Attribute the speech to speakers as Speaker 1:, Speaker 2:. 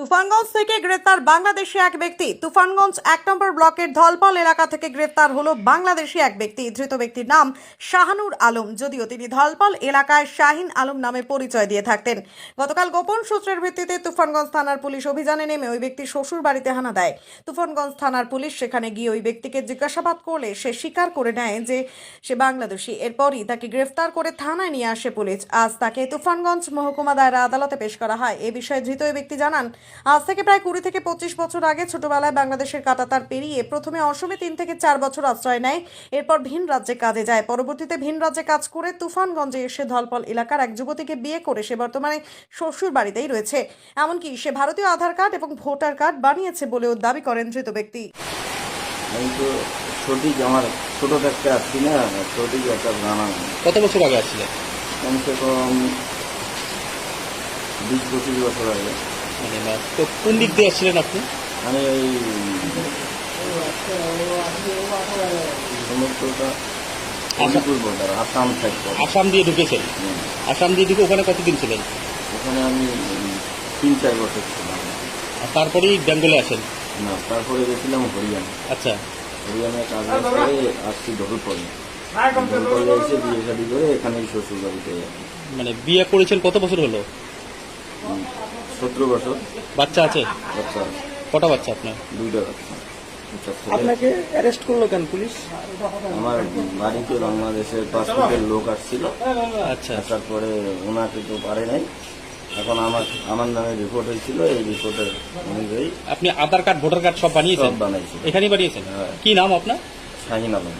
Speaker 1: তুফানগঞ্জ থেকে গ্রেপ্তার বাংলাদেশি এক ব্যক্তি। তুফানগঞ্জ এক নম্বর ব্লকের ধলপল এলাকা থেকে গ্রেপ্তার হলো বাংলাদেশি এক ব্যক্তি। ধৃত ব্যক্তির নাম শাহানুর আলম, যদিও তিনি ধলপল এলাকায় শাহিন আলম নামে পরিচয় দিয়ে থাকতেন। গতকাল গোপন সূত্রের ভিত্তিতে তুফানগঞ্জ থানার পুলিশ অভিযানে নেমে ওই ব্যক্তি শ্বশুর বাড়িতে হানা দেয়। তুফানগঞ্জ থানার পুলিশ সেখানে গিয়ে ওই ব্যক্তিকে জিজ্ঞাসাবাদ করলে সে স্বীকার করে নেয় যে সে বাংলাদেশি। এরপরই তাকে গ্রেফতার করে থানায় নিয়ে আসে পুলিশ। আজ তাকে তুফানগঞ্জ মহকুমা দায়রা আদালতে পেশ করা হয়। এ বিষয়ে ধৃত ওই ব্যক্তি জানান আজ থেকে প্রায় কুড়ি থেকে পঁচিশ বছর আগে ছোটবেলায় বাংলাদেশের কাটাতার পেরিয়ে প্রথমে অসমে তিন থেকে চার বছর আশ্রয় নেয় এরপর ভিন রাজ্যে কাজে যায়। পরবর্তীতে ভিন রাজ্যে কাজ করে তুফানগঞ্জে এসে ধলপল এলাকার এক যুবতীকে বিয়ে করে সে বর্তমানে শ্বশুর বাড়িতেই রয়েছে। এমনকি সে ভারতীয় আধার কার্ড এবং ভোটার কার্ড বানিয়েছে বলেও দাবি করেন ধৃত ব্যক্তি।
Speaker 2: সঠিক আমার ছোটো থাকতে আসছি না সঠিক একটা জানা
Speaker 3: কত বছর আগে আসছিলেন?
Speaker 2: কমসে কম বিশ পঁচিশ বছর আগে।
Speaker 3: মানে তো কোন দিক দিয়ে আসছিলেন আপনি?
Speaker 2: আমি আলিপুর বর্ডার আসাম
Speaker 3: আসাম দিয়ে ঢুকেছেন? আসাম দিয়ে ঢুকে ওখানে কতদিন ছিলেন?
Speaker 2: ওখানে আমি তিন চার বছর ছিলাম।
Speaker 3: আর তারপরেই বেঙ্গলে আসেন?
Speaker 2: না তারপরে গেছিলাম হরিয়ানা।
Speaker 3: আচ্ছা।
Speaker 2: হরিয়ানায় কাজ করে আসছি ধরপলে ধরপলে এসে বিয়ে শাদি করে এখানেই শ্বশুর বাড়িতে
Speaker 3: মানে বিয়ে করেছেন কত বছর হলো?
Speaker 2: সতেরো বছর।
Speaker 3: বাচ্চা আছে?
Speaker 2: বাচ্চা
Speaker 3: কটা বাচ্চা আপনার?
Speaker 2: দুইটা বাচ্চা।
Speaker 4: আপনাকে অ্যারেস্ট করল কেন পুলিশ?
Speaker 2: আমার বাড়িতে বাংলাদেশের পাসপোর্টের লোক আসছিল।
Speaker 3: আচ্ছা।
Speaker 2: আসার পরে ওনাকে তো পারে নাই। এখন আমার আমার নামে রিপোর্ট হয়েছিল এই রিপোর্টের অনুযায়ী।
Speaker 3: আপনি আধার কার্ড ভোটার কার্ড সব বানিয়েছেন?
Speaker 2: সব বানাইছি।
Speaker 3: এখানেই বানিয়েছেন?
Speaker 2: হ্যাঁ।
Speaker 3: কি নাম আপনার?
Speaker 2: শাহিন আলম।